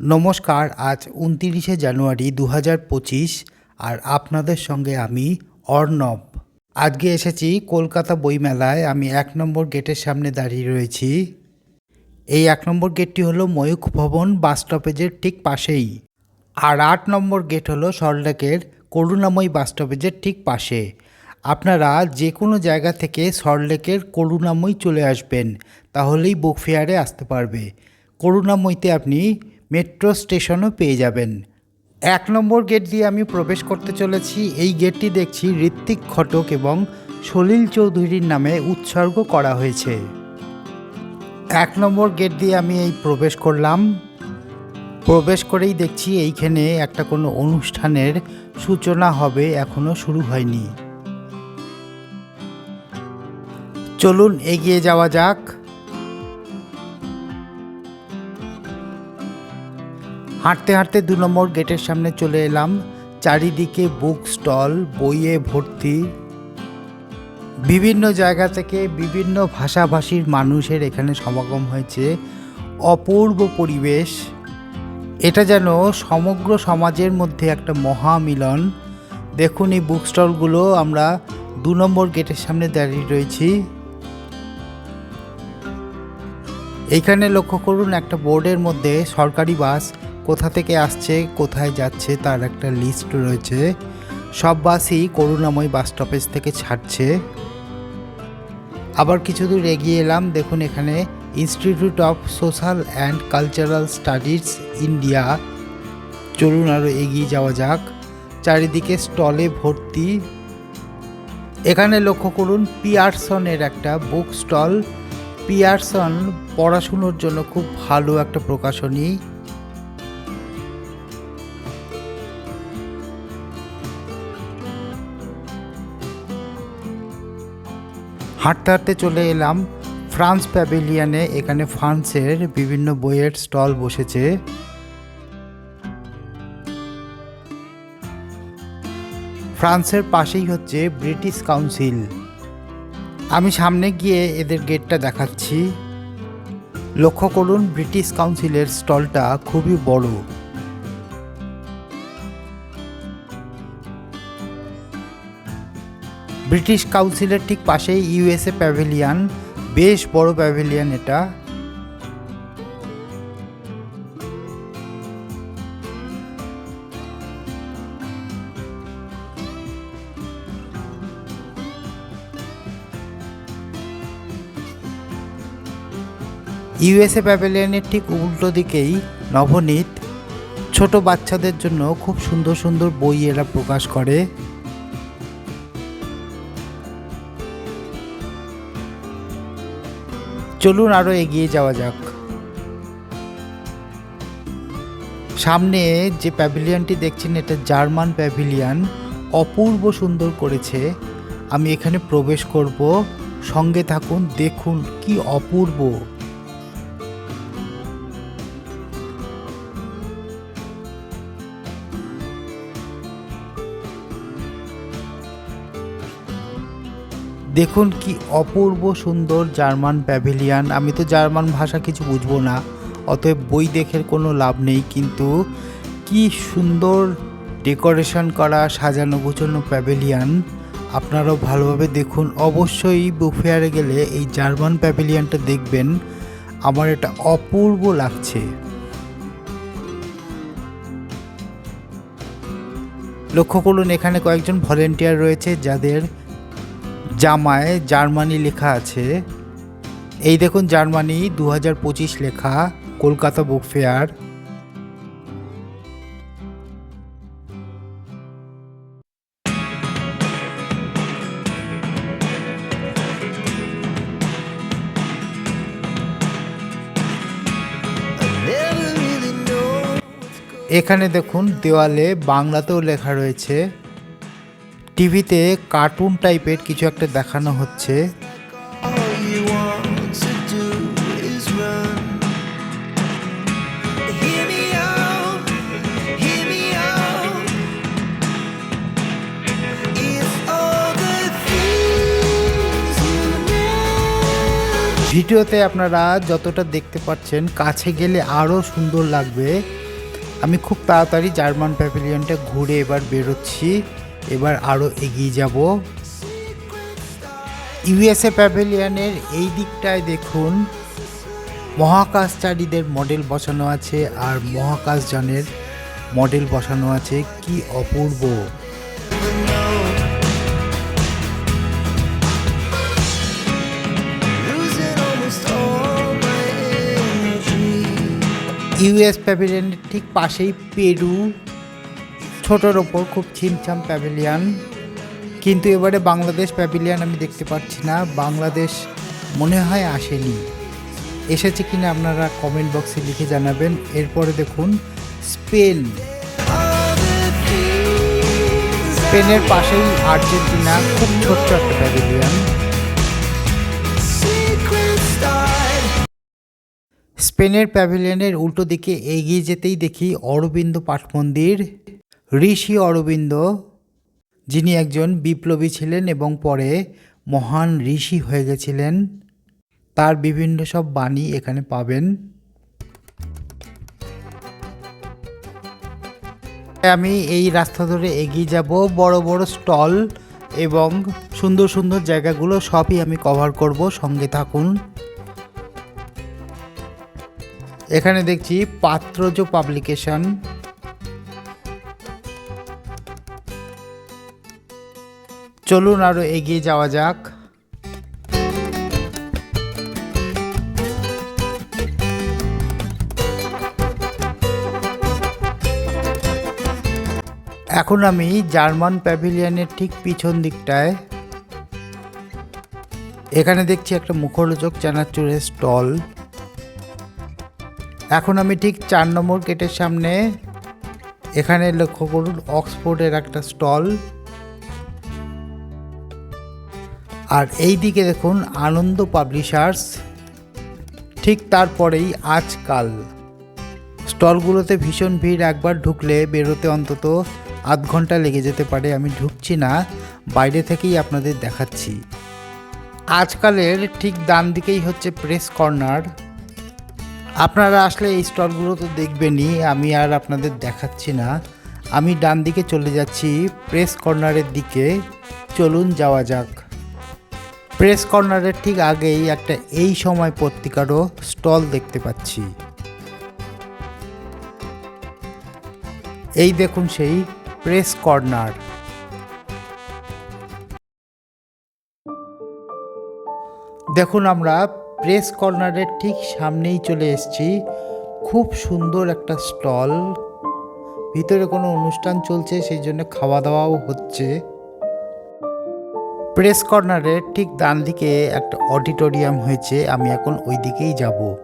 নমস্কার, আজ উনতিরিশে জানুয়ারি দু পঁচিশ আর আপনাদের সঙ্গে আমি অর্ণব। আজকে এসেছি কলকাতা বইমেলায়, আমি এক নম্বর গেটের সামনে দাঁড়িয়ে রয়েছি। এই এক নম্বর গেটটি হলো ময়ূখ ভবন বাস স্টপেজের ঠিক পাশেই। আর আট নম্বর গেট হলো সল্টলেকের করুণাময়ী বাস স্টপেজের ঠিক পাশে। আপনারা যে কোনো জায়গা থেকে সল্টলেকের করুণাময়ী চলে আসবেন, তাহলেই বুক ফেয়ারে আসতে পারবে। করুণাময়ীতে আপনি মেট্রো স্টেশনও পেয়ে যাবেন। এক নম্বর গেট দিয়ে আমি প্রবেশ করতে চলেছি। এই গেটটি দেখছি ঋত্বিক ঘটক এবং সলিল চৌধুরীর নামে উৎসর্গ করা হয়েছে। এক নম্বর গেট দিয়ে আমি এই প্রবেশ করলাম। প্রবেশ করেই দেখছি এইখানে একটা কোনো অনুষ্ঠানের সূচনা হবে, এখনও শুরু হয়নি। চলুন এগিয়ে যাওয়া যাক। হাঁটতে হাঁটতে দু নম্বর গেটের সামনে চলে এলাম। চারিদিকে বুক স্টল, বইয়ে ভর্তি। বিভিন্ন জায়গা থেকে বিভিন্ন ভাষাভাষীর মানুষের এখানে সমাগম হয়েছে। অপূর্ব পরিবেশ। এটা যেন সমগ্র সমাজের মধ্যে একটা মহামিলন। দেখুন এই বুক স্টলগুলো, আমরা দু নম্বর গেটের সামনে দাঁড়িয়ে রয়েছি। এইখানে লক্ষ্য করুন, একটা বোর্ডের মধ্যে সরকারি বাস কোথা থেকে আসছে, কোথায় যাচ্ছে তার একটা লিস্ট রয়েছে। সব বাসই করুণাময় বাস স্টপেজ থেকে ছাড়ছে। আবার কিছু দূর এগিয়ে এলাম। দেখুন এখানে institute of social and cultural studies India চলুন আরও এগিয়ে যাওয়া যাক। চারিদিকে স্টলে ভর্তি। এখানে লক্ষ্য করুন পিয়ারসনের একটা বুক স্টল পিয়ারসন পড়াশুনোর জন্য খুব ভালো একটা প্রকাশনী। হাঁটতে হাঁটতে চলে এলাম। ফ্রান্স প্যাভিলিয়ানে এখানে ফ্রান্সের বিভিন্ন বইয়ের স্টল বসেছে। ফ্রান্সের পাশেই হচ্ছে ব্রিটিশ কাউন্সিল। আমি সামনে গিয়ে এদের গেটটা দেখাচ্ছি। লক্ষ্য করুন, ব্রিটিশ কাউন্সিলের স্টলটা খুবই বড়। ব্রিটিশ কাউন্সিলের ঠিক পাশেই ইউএসএ প্যাভিলিয়ন, বেশ বড় প্যাভিলিয়ন এটা। ইউএসএ প্যাভিলিয়নের ঠিক উল্টো দিকেই নবনীত ছোট বাচ্চাদের জন্য খুব সুন্দর সুন্দর বই এরা প্রকাশ করে। চলুন আরও এগিয়ে যাওয়া যাক। সামনে যে প্যাভিলিয়নটি দেখছেন, এটা জার্মান প্যাভিলিয়ন। অপূর্ব সুন্দর করেছে। আমি এখানে প্রবেশ করব। সঙ্গে থাকুন, দেখুন কি অপূর্ব। দেখুন কি অপূর্ব সুন্দর জার্মান প্যাভিলিয়ান। আমি তো জার্মান ভাষা কিছু বুঝব না, অতএব বই দেখে কোনো লাভ নেই, কিন্তু কি সুন্দর ডেকোরেশন করা, সাজানো গোছানো প্যাভিলিয়ান। আপনারাও ভালোভাবে দেখুন। অবশ্যই বুফেয়ারে গেলে এই জার্মান প্যাভিলিয়ানটা দেখবেন। আমার এটা অপূর্ব লাগছে। লক্ষ্য করুন, এখানে কয়েকজন ভলেন্টিয়ার রয়েছে যাদের জামায় জার্মানি লেখা আছে। এই দেখুন জার্মানি দু হাজার পঁচিশ লেখা, কলকাতা বুক ফেয়ার। এখানে দেখুন দেওয়ালে বাংলাতেও লেখা রয়েছে। টিভিতে কার্টুন টাইপের কিছু একটা দেখানো হচ্ছে। ভিডিওতে আপনারা যতটা দেখতে পাচ্ছেন, কাছে গেলে আরও সুন্দর লাগবে। আমি খুব তাড়াতাড়ি জার্মান প্যাভিলিয়নটা ঘুরে এবার বেরোচ্ছি। এবার আরও এগিয়ে যাব। ইউএসএ প্যাভিলিয়নের এই দিকটায় দেখুন। মহাকাশচারীদের মডেল বসানো আছে আর মহাকাশযানের মডেল বসানো আছে। কি অপূর্ব. ইউএস প্যাভিলিয়নের ঠিক পাশেই পেরু ছোটোর ওপর খুব ছিমছাম প্যাভিলিয়ান। কিন্তু এবারে বাংলাদেশ প্যাভিলিয়ান আমি দেখতে পাচ্ছি না। বাংলাদেশ মনে হয় আসেনি। এসেছে কিনা আপনারা কমেন্ট বক্সে লিখে জানাবেন। এরপরে দেখুন, স্পেন। স্পেনের পাশেই আর্জেন্টিনা, খুব ছোট্ট একটা প্যাভিলিয়ন. স্পেনের প্যাভিলিয়নের উল্টো দিকে এগিয়ে যেতেই দেখি অরবিন্দ পাঠ মন্দির ঋষি অরবিন্দ, যিনি একজন বিপ্লবী ছিলেন এবং পরে মহান ঋষি হয়ে গেছিলেন, তার বিভিন্ন সব বাণী এখানে পাবেন। আমি এই রাস্তা ধরে এগিয়ে যাব, বড় বড় স্টল এবং সুন্দর সুন্দর জায়গাগুলো সবই আমি কভার করব, সঙ্গে থাকুন। এখানে দেখছি পাত্রজ পাবলিকেশন। চলুন আরও এগিয়ে যাওয়া যাক। এখন আমি জার্মান প্যাভিলিয়নের ঠিক পিছন দিকটায়। এখানে দেখছি একটা মুখরোচক চানাচুরের স্টল। এখন আমি ঠিক চার নম্বর গেটের সামনে এখানে লক্ষ্য করুন অক্সফোর্ডের একটা স্টল। আর এই দিকে দেখুন আনন্দ পাবলিশার্স। ঠিক তারপরেই আজকাল। স্টলগুলোতে ভীষণ ভিড়, একবার ঢুকলে বেরোতে অন্তত আধ ঘণ্টা লেগে যেতে পারে, আমি ঢুকছি না, বাইরে থেকেই আপনাদের দেখাচ্ছি। আজকালের ঠিক ডান দিকেই হচ্ছে প্রেস কর্নার। আপনারা আসলে এই স্টলগুলো তো দেখবেনই, আমি আর আপনাদের দেখাচ্ছি না। আমি ডান দিকে চলে যাচ্ছি প্রেস কর্নারের দিকে। চলুন যাওয়া যাক। প্রেস কর্নারের ঠিক আগেই একটা এই সময় পত্রিকারও স্টল দেখতে পাচ্ছি। এই দেখুন সেই প্রেস কর্নার। দেখুন আমরা প্রেস কর্নারের ঠিক সামনেই চলে এসেছি। খুব সুন্দর একটা স্টল। ভিতরে কোনো অনুষ্ঠান চলছে, সেই জন্য খাওয়া দাওয়াও হচ্ছে। প্রেস কর্নারের ঠিক ডান দিকে একটা অডিটোরিয়াম হয়েছে, আমি এখন ওই দিকেই যাব।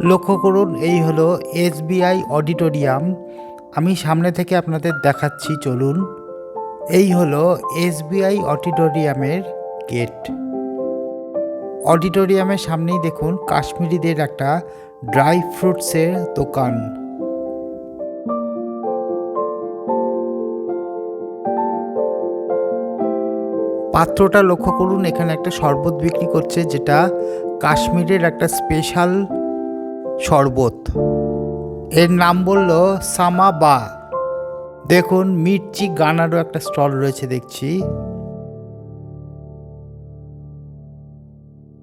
লক্ষ্য করুন, এই হলো এসবিআই অডিটোরিয়াম। আমি সামনে থেকে আপনাদের দেখাচ্ছি, চলুন। এই হলো এসবিআই অডিটোরিয়ামের গেট। অডিটোরিয়ামের সামনেই দেখুন, কাশ্মীরিদের একটা ড্রাই ফ্রুটসের দোকান। পাত্রটা লক্ষ্য করুন, এখানে একটা শরবত বিক্রি করছে, যেটা কাশ্মীরের একটা স্পেশাল শরবত। এর নাম বলল সামা বা। দেখুন, মির্চি গানারও একটা স্টল রয়েছে, দেখছি।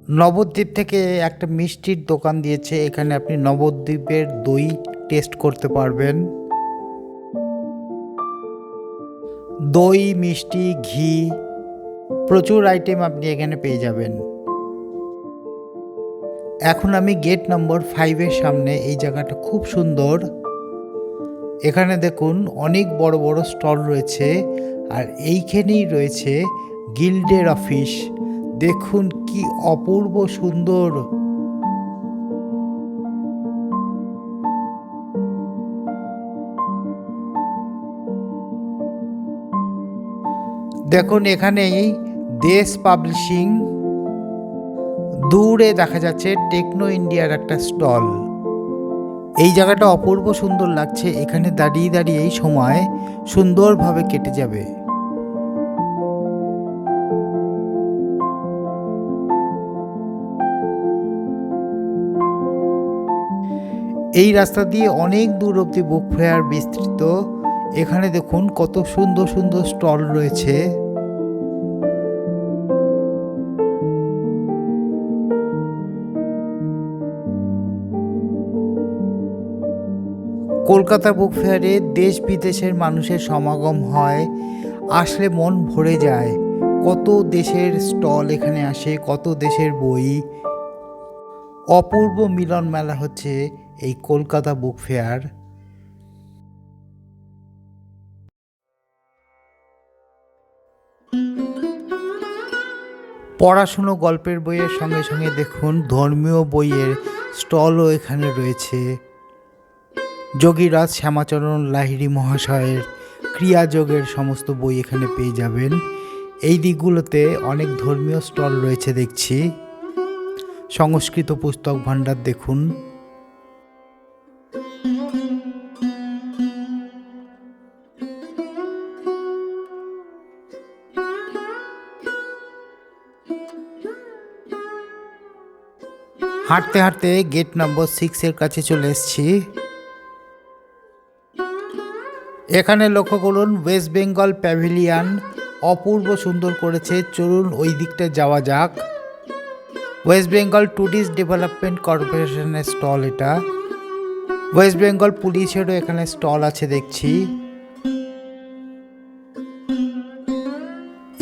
নবদ্বীপ থেকে একটা মিষ্টির দোকান দিয়েছে, এখানে আপনি নবদ্বীপের দই টেস্ট করতে পারবেন। দই, মিষ্টি, ঘি প্রচুর আইটেম আপনি এখানে পেয়ে যাবেন। এখন আমি গেট নম্বর ফাইভের সামনে এই জায়গাটা খুব সুন্দর। এখানে দেখুন অনেক বড় বড় স্টল রয়েছে আর এইখানেই রয়েছে গিল্ডের অফিস দেখুন কি অপূর্ব সুন্দর। দেখুন, এখানেই দেশ পাবলিশিং দূরে দেখা যাচ্ছে টেকনো ইন্ডিয়ার একটা স্টল। এই জায়গাটা অপূর্ব সুন্দর লাগছে, এখানে দাঁড়িয়ে দাঁড়িয়ে এই সময় সুন্দরভাবে কেটে যাবে। এই রাস্তা দিয়ে অনেক দূর অব্দি বুক ফেয়ার বিস্তৃত। এখানে দেখুন কত সুন্দর সুন্দর স্টল রয়েছে। কলকাতা বুক ফেয়ারে দেশ বিদেশের মানুষের সমাগম হয়, আসলে মন ভরে যায়। কত দেশের স্টল এখানে আসে, কত দেশের বই। অপূর্ব মিলন মেলা হচ্ছে এই কলকাতা বুক ফেয়ার। পড়াশুনো গল্পের বইয়ের সঙ্গে সঙ্গে দেখুন ধর্মীয় বইয়ের স্টলও এখানে রয়েছে। যোগীরাজ শ্যামাচরণ লাহিড়ী মহাশয়ের ক্রিয়াযোগের সমস্ত বই এখানে পেয়ে যাবেন। এই দিকগুলোতে অনেক ধর্মীয় স্টল রয়েছে দেখছি। সংস্কৃত পুস্তক ভাণ্ডার দেখুন। হাঁটতে হাঁটতে গেট নম্বর সিক্সের কাছে চলে এসেছি। এখানে লক্ষ্য করুন ওয়েস্ট বেঙ্গল প্যাভিলিয়ান অপূর্ব সুন্দর করেছে। চলুন ওই দিকটা যাওয়া যাক। ওয়েস্ট বেঙ্গল ট্যুরিস্ট ডেভেলপমেন্ট কর্পোরেশনের স্টল এটা। ওয়েস্ট বেঙ্গল পুলিশেরও এখানে স্টল আছে, দেখছি।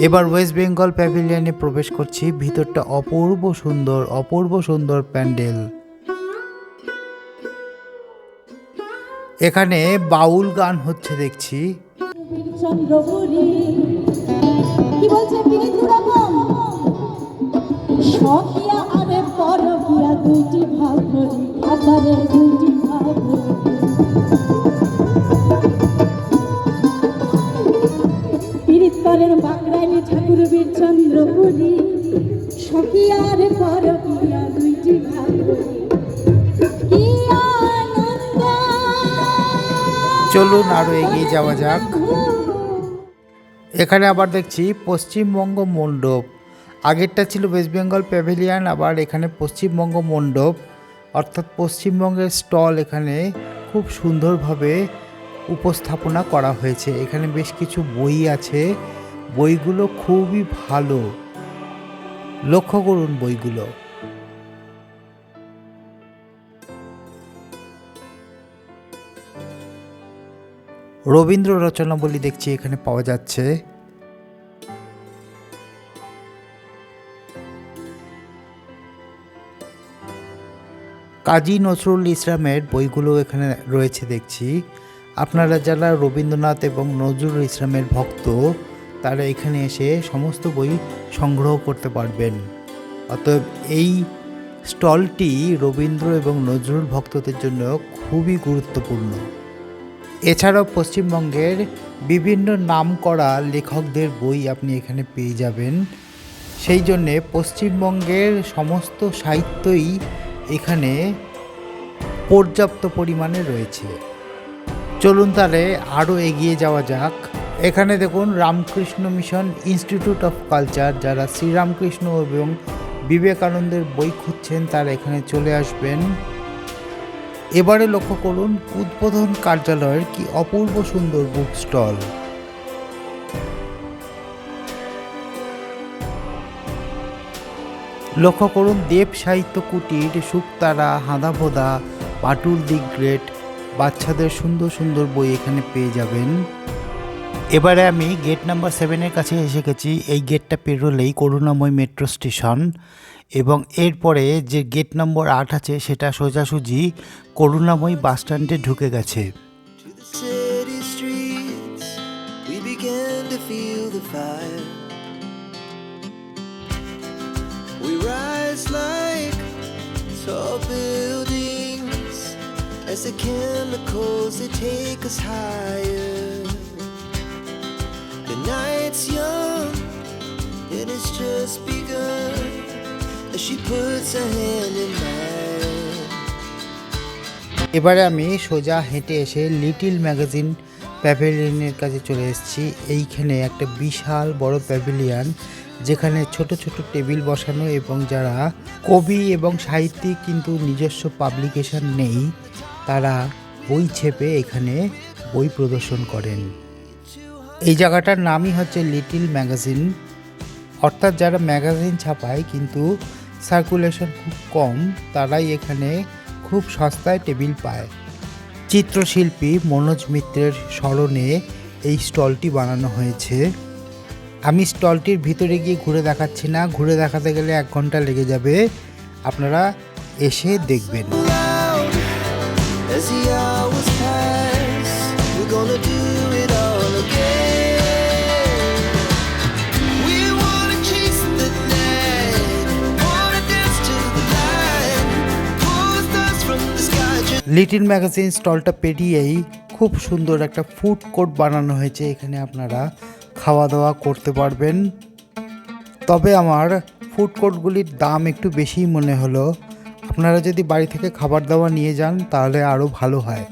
এবার ওয়েস্ট বেঙ্গল প্যাভিলিয়নে প্রবেশ করছি। ভিতরটা অপূর্ব সুন্দর অপূর্ব সুন্দর প্যান্ডেল। এখানে বাউল গান হচ্ছে দেখছি। করি ঠাকুর আরে পরকিয়া দুইটি চলুন আরও এগিয়ে যাওয়া যাক। এখানে আবার দেখছি পশ্চিমবঙ্গ মণ্ডপ। আগেরটা ছিল ওয়েস্ট বেঙ্গল প্যাভিলিয়ান আবার এখানে পশ্চিমবঙ্গ মণ্ডপ অর্থাৎ পশ্চিমবঙ্গের স্টল এখানে খুব সুন্দরভাবে উপস্থাপনা করা হয়েছে। এখানে বেশ কিছু বই আছে। বইগুলো খুবই ভালো। লক্ষ্য করুন বইগুলো। রবীন্দ্র রচনাবলী দেখছি, এখানে পাওয়া যাচ্ছে। কাজী নজরুল ইসলামের বইগুলো এখানে রয়েছে দেখছি। আপনারা যারা রবীন্দ্রনাথ এবং নজরুল ইসলামের ভক্ত তারা এখানে এসে সমস্ত বই সংগ্রহ করতে পারবেন। অতএব এই স্টলটি রবীন্দ্র এবং নজরুল ভক্তদের জন্য খুবই গুরুত্বপূর্ণ। এছাড়াও পশ্চিমবঙ্গের বিভিন্ন নামকরা লেখকদের বই আপনি এখানে পেয়ে যাবেন। সেই জন্যে পশ্চিমবঙ্গের সমস্ত সাহিত্যই এখানে পর্যাপ্ত পরিমাণে রয়েছে। চলুন তাহলে আরও এগিয়ে যাওয়া যাক। এখানে দেখুন Ramakrishna mission institute of culture যারা শ্রীরামকৃষ্ণ এবং বিবেকানন্দের বই খুঁজছেন, তারা এখানে চলে আসবেন। এবারে লক্ষ্য করুন উদ্বোধন কার্যালয়ের কি অপূর্ব সুন্দর বুক স্টল লক্ষ্য করুন দেব সাহিত্য কুটির শুকতারা হাঁদাভোদা, পাটুল দি গ্রেট, বাচ্চাদের সুন্দর সুন্দর বই এখানে পেয়ে যাবেন। এবারে আমি গেট নাম্বার সেভেনের কাছে এসে গেছি। এই গেটটা পেরোলেই করুণাময় মেট্রো স্টেশন এবং এরপরে যে গেট নম্বর আট আছে সেটা সোজাসুজি করুণাময় বাসস্ট্যান্ডে ঢুকে গেছে। As the chemicals, they take us higher. Night's young, and it's just begun. As she puts her hand in mine. এবারে আমি সোজা হেঁটে এসে লিটিল ম্যাগাজিন প্যাভিলিয়নের কাছে চলে এসেছি। এইখানে একটা বিশাল বড় প্যাভিলিয়ন, যেখানে ছোট ছোট টেবিল বসানো এবং যারা কবি এবং সাহিত্যিক কিন্তু নিজস্ব পাবলিকেশন নেই, তারা বই ছেপে এখানে বই প্রদর্শন করেন। এই জায়গাটার নামই হচ্ছে লিটিল ম্যাগাজিন। অর্থাৎ যারা ম্যাগাজিন ছাপায় কিন্তু সার্কুলেশন খুব কম, তারাই এখানে খুব সস্তায় টেবিল পায়। চিত্রশিল্পী মনোজ মিত্রের স্মরণে এই স্টলটি বানানো হয়েছে। আমি স্টলটির ভিতরে গিয়ে ঘুরে দেখাচ্ছি না, ঘুরে দেখাতে গেলে এক ঘণ্টা লেগে যাবে। আপনারা এসে দেখবেন। লিটিল ম্যাগাজিন স্টলটা পেরিয়েই খুব সুন্দর একটা ফুড কোর্ট বানানো হয়েছে। এখানে আপনারা খাওয়া দাওয়া করতে পারবেন। তবে আমার ফুড কোর্টগুলির দাম একটু বেশিই মনে হলো। আপনারা যদি বাড়ি থেকে খাবার দাবার নিয়ে যান, তাহলে আরও ভালো হয়।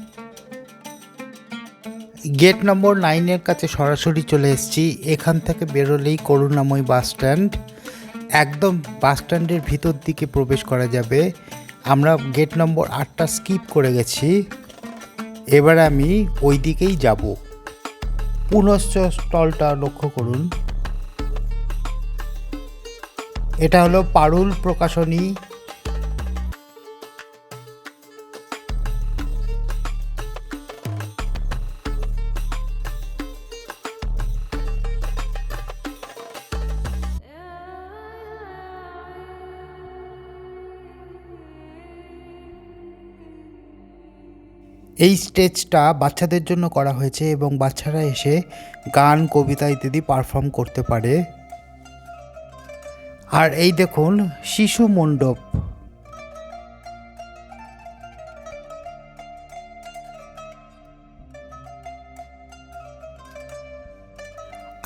গেট নম্বর নাইনের কাছে সরাসরি চলে এসেছি। এখান থেকে বেরোলেই করুণাময় বাস স্ট্যান্ড একদম বাস স্ট্যান্ডের ভিতর দিকে প্রবেশ করা যাবে। আমরা গেট নম্বর আটটা স্কিপ করে গেছি। এবার আমি ওই দিকেই যাব। পুনশ্চ স্টলটা লক্ষ্য করুন। এটা হলো পারুল প্রকাশনী এই স্টেজটা বাচ্চাদের জন্য করা হয়েছে এবং বাচ্চারা এসে গান, কবিতা ইত্যাদি পারফর্ম করতে পারে। আর এই দেখুন, শিশু মণ্ডপ।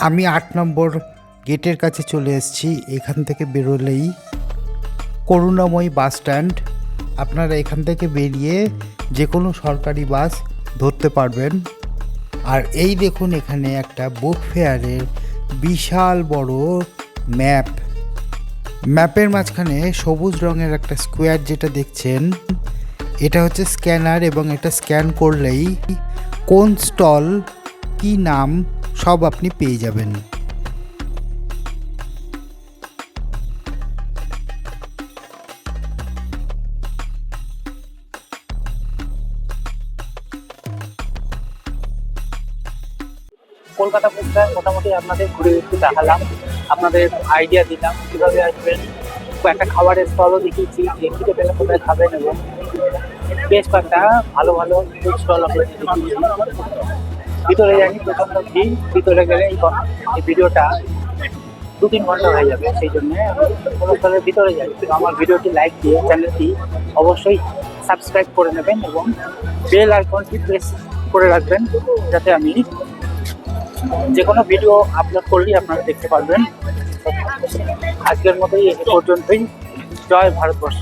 আমি আট নম্বর গেটের কাছে চলে এসেছি। এখান থেকে বেরোলেই করুণাময়ী বাস স্ট্যান্ড। আপনারা এখান থেকে বেরিয়ে যে কোনো সরকারি বাস ধরতে পারবেন। আর এই দেখুন এখানে একটা বুক ফেয়ারের বিশাল বড় ম্যাপ। ম্যাপের মাঝখানে সবুজ রঙের একটা স্কোয়ার যেটা দেখছেন, এটা হচ্ছে স্ক্যানার এবং এটা স্ক্যান করলেই কোন স্টল, কি নাম সব আপনি পেয়ে যাবেন। আপনাদের ঘুরে একটু দেখালাম, আপনাদের আইডিয়া দিলাম, কীভাবে আসবেন কয়েকটা খাবারের স্টলও দেখিয়েছি, যে খেতে পেলে কোথায় খাবেন এবং বেশ কয়েকটা ভালো ভালো স্টল আপনাদের দেখিয়েছি। ভিতরে জানি প্রচণ্ড ভিড় ভিতরে গেলে এই ভিডিওটা দু তিন ঘণ্টা হয়ে যাবে, সেই জন্য স্টলের ভিতরে যাই আমার ভিডিওটি লাইক দিয়ে চ্যানেলটি অবশ্যই সাবস্ক্রাইব করে নেবেন এবং বেল আইকনটি প্রেস করে রাখবেন, যাতে আমি যে কোনো ভিডিও আপলোড করলেই আপনারা দেখতে পারবেন। আজকের মতোই এ পর্যন্তই। জয় ভারতবর্ষ।